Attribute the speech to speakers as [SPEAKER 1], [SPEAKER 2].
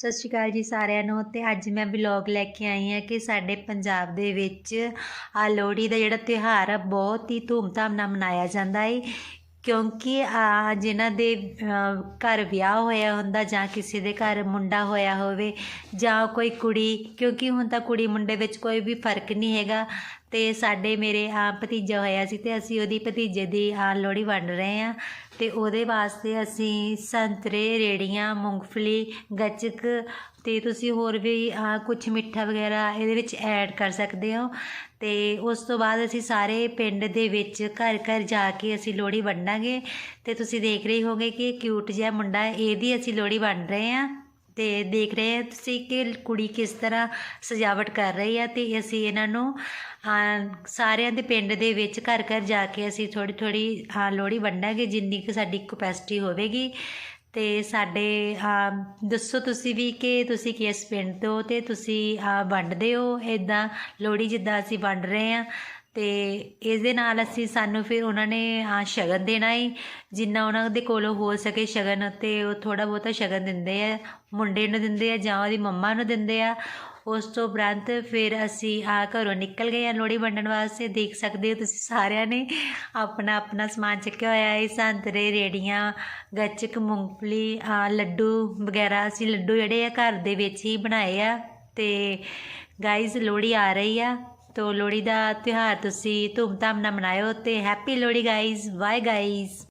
[SPEAKER 1] ਸਤਿ ਸ਼੍ਰੀ ਅਕਾਲ ਜੀ ਸਾਰਿਆਂ ਨੂੰ ਤੇ ਅੱਜ ਮੈਂ ਵਲੌਗ ਲੈ ਕੇ ਆਈ ਹਾਂ ਕਿ ਸਾਡੇ ਪੰਜਾਬ ਦੇ ਵਿੱਚ ਆ ਲੋਹੜੀ ਦਾ ਜਿਹੜਾ ਤਿਉਹਾਰ ਆ, ਬਹੁਤ ਹੀ ਧੂਮਧਾਮ ਨਾਲ ਮਨਾਇਆ ਜਾਂਦਾ ਹੈ ਕਿਉਂਕਿ ਆ ਜਿਨ੍ਹਾਂ ਦੇ ਘਰ ਵਿਆਹ ਹੋਇਆ ਹੁੰਦਾ ਜਾਂ ਕਿਸੇ ਦੇ ਘਰ ਮੁੰਡਾ ਹੋਇਆ ਹੋਵੇ ਜਾਂ ਕੋਈ ਕੁੜੀ, ਕਿਉਂਕਿ ਹੁਣ ਤਾਂ ਕੁੜੀ ਮੁੰਡੇ ਵਿੱਚ ਕੋਈ ਵੀ ਫ਼ਰਕ ਨਹੀਂ ਹੈਗਾ। ਅਤੇ ਸਾਡੇ ਮੇਰੇ ਆ ਭਤੀਜਾ ਹੋਇਆ ਸੀ ਅਤੇ ਅਸੀਂ ਉਹਦੀ ਭਤੀਜੇ ਦੀ ਆ ਲੋਹੜੀ ਵੰਡ ਰਹੇ ਹਾਂ। ਅਤੇ ਉਹਦੇ ਵਾਸਤੇ ਅਸੀਂ ਸੰਤਰੇ, ਰੇੜੀਆਂ, ਮੂੰਗਫਲੀ, ਗੱਚਕ ਅਤੇ ਤੁਸੀਂ ਹੋਰ ਵੀ ਆ ਕੁਛ ਮਿੱਠਾ ਵਗੈਰਾ ਇਹਦੇ ਵਿੱਚ ਐਡ ਕਰ ਸਕਦੇ ਹੋ। ਅਤੇ ਉਸ ਤੋਂ ਬਾਅਦ ਅਸੀਂ ਸਾਰੇ ਪਿੰਡ ਦੇ ਵਿੱਚ ਘਰ ਘਰ ਜਾ ਕੇ ਅਸੀਂ ਲੋਹੜੀ ਵੰਡਾਂਗੇ। ਅਤੇ ਤੁਸੀਂ ਦੇਖ ਰਹੇ ਹੋਗੇ ਕਿ ਕਿਊਟ ਜਿਹਾ ਮੁੰਡਾ ਇਹਦੀ ਅਸੀਂ ਲੋਹੜੀ ਵੰਡ ਰਹੇ ਹਾਂ। ਤੇ ਦੇਖ ਰਹੇ ਹੋ ਤੁਸੀਂ ਕਿ ਕੁੜੀ ਕਿਸ ਤਰ੍ਹਾਂ ਸਜਾਵਟ ਕਰ ਰਹੀ ਆ ਤੇ ਅਸੀਂ ਇਹਨਾਂ ਨੂੰ ਸਾਰਿਆਂ ਦੇ ਪਿੰਡ ਦੇ ਵਿੱਚ ਘਰ ਘਰ ਜਾ ਕੇ ਅਸੀਂ ਥੋੜ੍ਹੀ ਥੋੜ੍ਹੀ ਲੋਹੜੀ ਵੰਡਾਂਗੇ, ਜਿੰਨੀ ਕੁ ਸਾਡੀ ਕਪੈਸਿਟੀ ਹੋਵੇਗੀ। ਤੇ ਸਾਡੇ ਦੱਸੋ ਤੁਸੀਂ ਵੀ ਕਿ ਤੁਸੀਂ ਕਿਸ ਪਿੰਡ ਤੋਂ ਤੇ ਤੁਸੀਂ ਵੰਡਦੇ ਹੋ? ਇਦਾਂ ਲੋਹੜੀ ਜਿੱਦਾਂ ਅਸੀਂ ਵੰਡ ਰਹੇ ਹਾਂ ਤੇ ਇਸ ਦੇ ਨਾਲ ਅਸੀਂ ਸਾਨੂੰ ਫਿਰ ਉਹਨਾਂ ਨੇ ਸ਼ਗਨ ਦੇਣਾ ਹੈ ਜਿੰਨਾ ਉਹਨਾਂ ਦੇ ਕੋਲੋਂ ਹੋ ਸਕੇ ਸ਼ਗਨ ਤੇ ਉਹ ਥੋੜਾ ਬਹੁਤਾ ਸ਼ਗਨ ਦਿੰਦੇ ਆ। ਮੁੰਡੇ ਨੂੰ ਦਿੰਦੇ ਆ ਜਾਂ ਉਹਦੀ ਮੰਮਾ ਨੂੰ ਦਿੰਦੇ ਆ। ਉਸ ਤੋਂ ਉਪਰੰਤ ਫਿਰ ਅਸੀਂ ਆ ਘਰੋਂ ਨਿਕਲ ਗਏ ਆ ਲੋਹੜੀ ਵੰਡਣ ਵਾਸਤੇ। ਦੇਖ ਸਕਦੇ ਹੋ ਤੁਸੀਂ ਸਾਰਿਆਂ ਨੇ ਆਪਣਾ ਆਪਣਾ ਸਮਾਨ ਚੱਕਿਆ ਹੋਇਆ ਹੈ। ਸੰਤਰੇ, ਰੇੜੀਆਂ, ਗੱਚਕ, ਮੂੰਗਫਲੀ, ਆ ਲੱਡੂ ਵਗੈਰਾ ਅਸੀਂ ਲੱਡੂ ਜਿਹੜੇ ਆ ਘਰ ਦੇ ਵਿੱਚ ਹੀ ਬਣਾਏ ਆ। ਤੇ ਗਾਇਜ਼ ਲੋਹੜੀ ਆ ਰਹੀ ਆ। ਤੋ ਲੋਹੜੀ ਦਾ ਤਿਉਹਾਰ ਤੁਸੀਂ ਧੂਮਧਾਮ ਨਾਲ ਮਨਾਇਓ ਤੇ happy Lohri guys bye guys